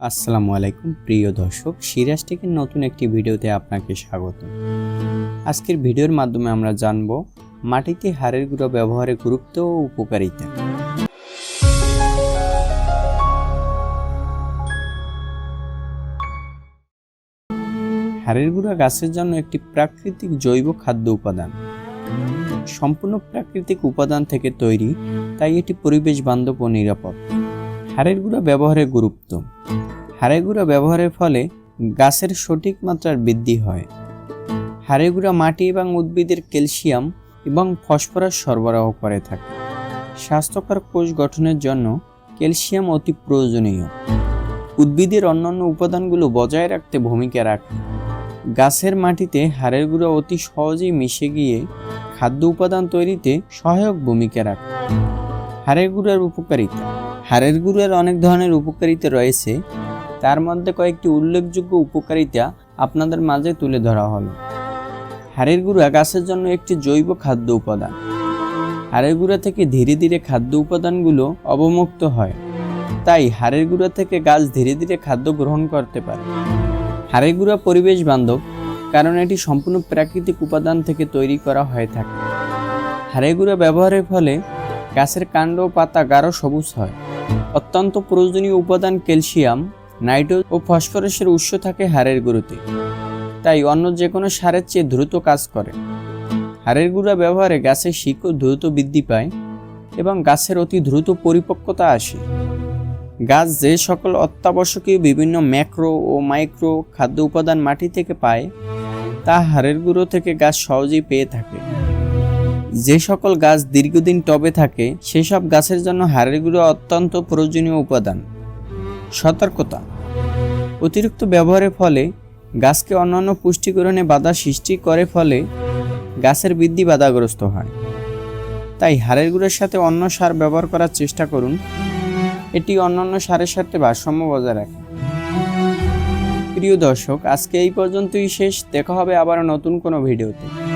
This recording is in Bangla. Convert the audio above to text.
আসসালামু আলাইকুম, প্রিয় দর্শক। সিরাজ টেকের নতুন একটি ভিডিওতে আপনাকে স্বাগত। আজকের ভিডিওর মাধ্যমে আমরা জানব, মাটিতে হাড়ের গুঁড়ো ব্যবহারের গুরুত্ব ও উপকারিতা। হাড়ের গুঁড়া গাছের জন্য একটি প্রাকৃতিক জৈব খাদ্য উপাদান। সম্পূর্ণ প্রাকৃতিক উপাদান থেকে তৈরি, তাই এটি পরিবেশ বান্ধব ও নিরাপদ। হাড়ের গুঁড়া ব্যবহারের গুরুত্ব। হাড়ের গুঁড়া ব্যবহারের ফলে গাছের সঠিক মাত্রার বৃদ্ধি হয়। হাড়ের গুঁড়া মাটি এবং উদ্ভিদের ক্যালসিয়াম এবং ফসফরাস সরবরাহ করে থাকে। স্বাস্থ্যকর কোষ গঠনের জন্য ক্যালসিয়াম অতি প্রয়োজনীয়। উদ্ভিদের অন্যান্য উপাদানগুলো বজায় রাখতে ভূমিকা রাখে। গাছের মাটিতে হাড়ের গুঁড়া অতি সহজেই মিশে গিয়ে খাদ্য উপাদান তৈরিতে সহায়ক ভূমিকা রাখে। হাড়ের গুঁড়ার উপকারিতা হাড়ের গুঁড়ার অনেক ধরনের উপকারিতা রয়েছে। তার মধ্যে কয়েকটি উল্লেখযোগ্য উপকারিতা আপনাদের মাঝে তুলে ধরা হলো। হাড়ের গুঁড়া গাছের জন্য একটি জৈব খাদ্য উপাদান। হাড়ের গুঁড়া থেকে ধীরে ধীরে খাদ্য উপাদানগুলো অবমুক্ত হয়। তাই হাড়ের গুঁড়া থেকে গাছ ধীরে ধীরে খাদ্য গ্রহণ করতে পারে। হাড়ের গুঁড়া পরিবেশ বান্ধব, কারণ এটি সম্পূর্ণ প্রাকৃতিক উপাদান থেকে তৈরি করা হয়ে থাকে। হাড়ের গুঁড়া ব্যবহারের ফলে গাছের কাণ্ড ও পাতা গাঢ় সবুজ হয়। অত্যন্ত প্রয়োজনীয় উপাদান ক্যালসিয়াম নাইট্রোজ ও ফসফরাসের উৎস থাকে হাড়ের গুঁড়োতে। তাই অন্য যে কোনো সারের চেয়ে দ্রুত কাজ করে। হাড়ের গুঁড়া ব্যবহারে গাছের শিকড় দ্রুত বৃদ্ধি পায় এবং গাছের অতি দ্রুত পরিপক্কতা আসে। গাছ যে সকল অত্যাবশ্যকীয় বিভিন্ন ম্যাক্রো ও মাইক্রো খাদ্য উপাদান মাটি থেকে পায়, তা হাড়ের গুঁড়ো থেকে গাছ সহজেই পেয়ে থাকে। যে সকল গাছ দীর্ঘদিন টবে থাকে, সেসব গাছের জন্য হাড়ের গুঁড়ো অত্যন্ত প্রয়োজনীয় উপাদান। সতর্কতা। অতিরিক্ত ব্যবহারের ফলে গাছকে অন্যান্য পুষ্টিকরণে বাধা সৃষ্টি করে ফলে গাছের বৃদ্ধি বাধাগ্রস্ত হয়। তাই হাড়ের গুঁড়োর সাথে অন্য সার ব্যবহার করার চেষ্টা করুন। এটি অন্যান্য সারের সাথে ভারসাম্য বজায় রাখে। প্রিয় দর্শক, আজকে এই পর্যন্তই শেষ। দেখা হবে আবার নতুন কোনো ভিডিওতে।